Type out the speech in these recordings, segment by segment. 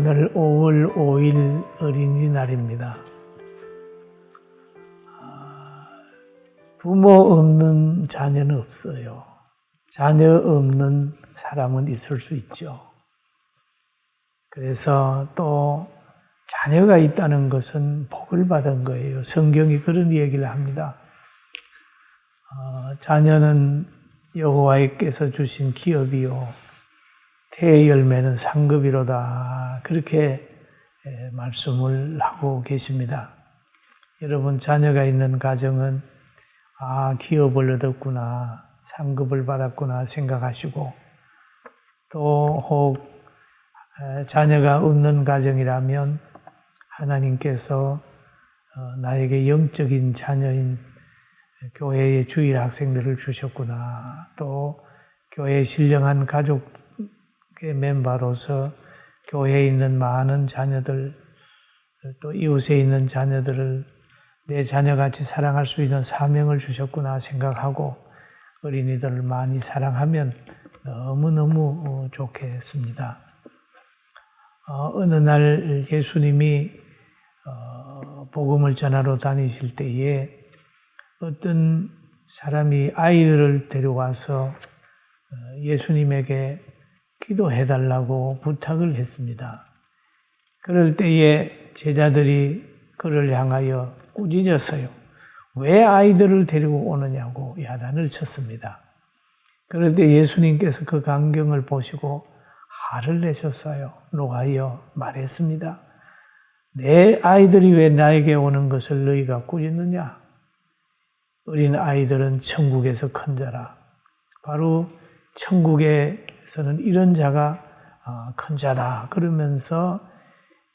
6월 5일 어린이날입니다. 아, 부모 없는 자녀는 없어요. 자녀 없는 사람은 있을 수 있죠. 그래서 또 자녀가 있다는 것은 복을 받은 거예요. 성경이 그런 얘기를 합니다. 어, 자녀는 여호와께서 주신 기업이요 태의 열매는 상급이로다 그렇게 예, 말씀을 하고 계십니다. 여러분 자녀가 있는 가정은 아 기업을 얻었구나 상급을 받았구나 생각하시고 또 혹 자녀가 없는 가정이라면 하나님께서 어, 나에게 영적인 자녀인 교회의 주일 학생들을 주셨구나. 또 교회 신령한 가족의 멤버로서 교회에 있는 많은 자녀들, 또 이웃에 있는 자녀들을 내 자녀같이 사랑할 수 있는 사명을 주셨구나 생각하고 어린이들을 많이 사랑하면 너무너무 어, 좋겠습니다. 어, 어느 날 예수님이 어, 복음을 전하러 다니실 때에 어떤 사람이 아이들을 데려와서 어, 예수님에게 기도해 달라고 부탁을 했습니다. 그럴 때에 제자들이 그를 향하여 꾸짖었어요. 왜 아이들을 데리고 오느냐고 야단을 쳤습니다. 그럴 때 예수님께서 그 광경을 보시고 화를 내셨어요. 노하여 말했습니다. 내 아이들이 왜 나에게 오는 것을 너희가 꾸짖느냐? 어린 아이들은 천국에서 큰 자라. 바로 천국 에서는 이런 자가 아, 큰 자다. 그러면서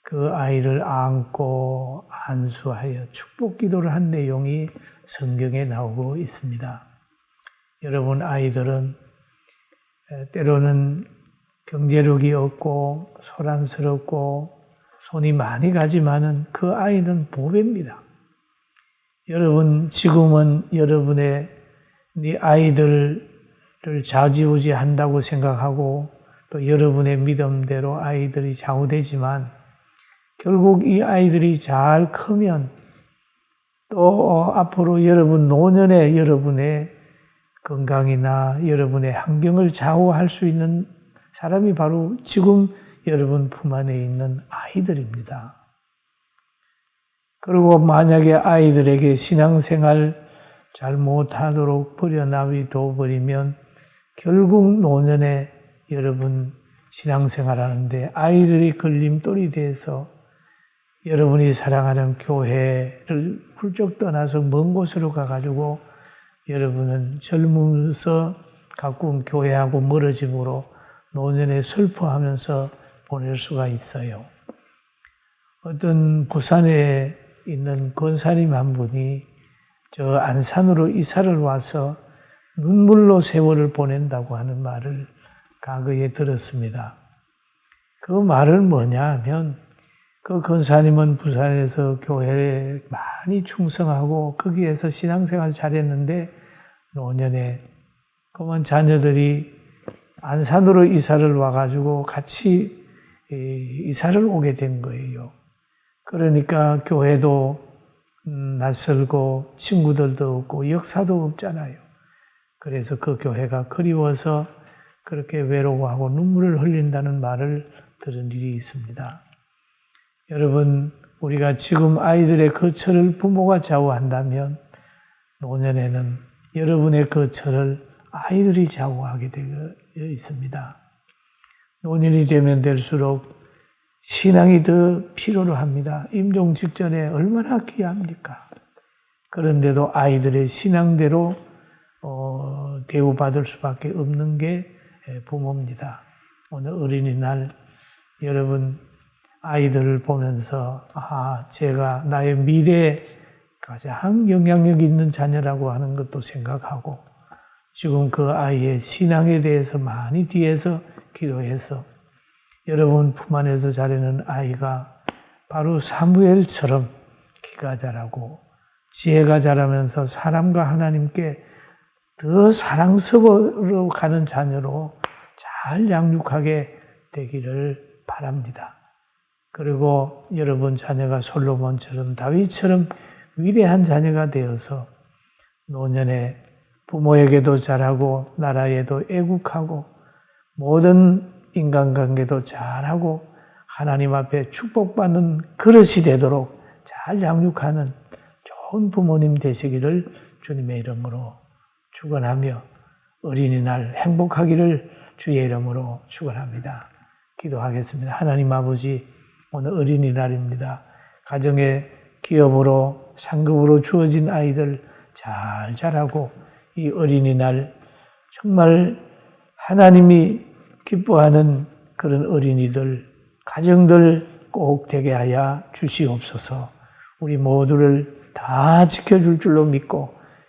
그 아이를 안고 안수하여 축복 기도를 한 내용이 성경에 나오고 있습니다. 여러분 아이들은 때로는 경제력이 없고 소란스럽고 손이 많이 가지만은 그 아이는 보배입니다. 여러분 지금은 여러분의 네 아이들 을 좌지우지 한다고 생각하고 또 여러분의 믿음대로 아이들이 좌우되지만 결국 이 아이들이 잘 크면 또 앞으로 여러분 노년에 여러분의 건강이나 여러분의 환경을 좌우할 수 있는 사람이 바로 지금 여러분 품 안에 있는 아이들입니다. 그리고 만약에 아이들에게 신앙생활 잘 못하도록 버려나위 둬버리면 결국 노년에 여러분 신앙생활 하는데 아이들이 걸림돌이 돼서 여러분이 사랑하는 교회를 훌쩍 떠나서 먼 곳으로 가가지고 여러분은 젊으면서 가꾼 교회하고 멀어짐으로 노년에 슬퍼하면서 보낼 수가 있어요. 어떤 부산에 있는 권사님 한 분이 저 안산으로 이사를 와서 눈물로 세월을 보낸다고 하는 말을 과거에 들었습니다. 그 말은 뭐냐 하면 그 권사님은 부산에서 교회에 많이 충성하고 거기에서 신앙생활 잘했는데 노년에 그만 자녀들이 안산으로 이사를 와가지고 같이 이사를 오게 된 거예요. 그러니까 교회도 음, 낯설고 친구들도 없고 역사도 없잖아요. 그래서 그 교회가 그리워서 그렇게 외로워하고 눈물을 흘린다는 말을 들은 일이 있습니다. 여러분, 우리가 지금 아이들의 거처를 부모가 좌우한다면 노년에는 여러분의 거처를 아이들이 좌우하게 되어 있습니다. 노년이 되면 될수록 신앙이 더 필요로 합니다. 임종 직전에 얼마나 귀합니까? 그런데도 아이들의 신앙대로 어, 대우받을 수밖에 없는 게 부모입니다. 오늘 어린이날 여러분 아이들을 보면서 아 제가 나의 미래에 가장 영향력 있는 자녀라고 하는 것도 생각하고 지금 그 아이의 신앙에 대해서 많이 뒤에서 기도해서 여러분 품 안에서 자라는 아이가 바로 사무엘처럼 키가 자라고 지혜가 자라면서 사람과 하나님께 더 사랑스러워 가는 자녀로 잘 양육하게 되기를 바랍니다. 그리고 여러분 자녀가 솔로몬처럼 다윗처럼 위대한 자녀가 되어서 노년에 부모에게도 잘하고 나라에도 애국하고 모든 인간관계도 잘하고 하나님 앞에 축복받는 그릇이 되도록 잘 양육하는 좋은 부모님 되시기를 주님의 이름으로 축원하며 어린이날 행복하기를 주의 이름으로 축원합니다. 기도하겠습니다. 하나님 아버지 오늘 어린이날입니다. 가정의 기업으로 상급으로 주어진 아이들 잘 자라고 이 어린이날 정말 하나님이 기뻐하는 그런 어린이들 가정들 꼭 되게 하여 주시옵소서. 우리 모두를 다 지켜줄 줄로 믿고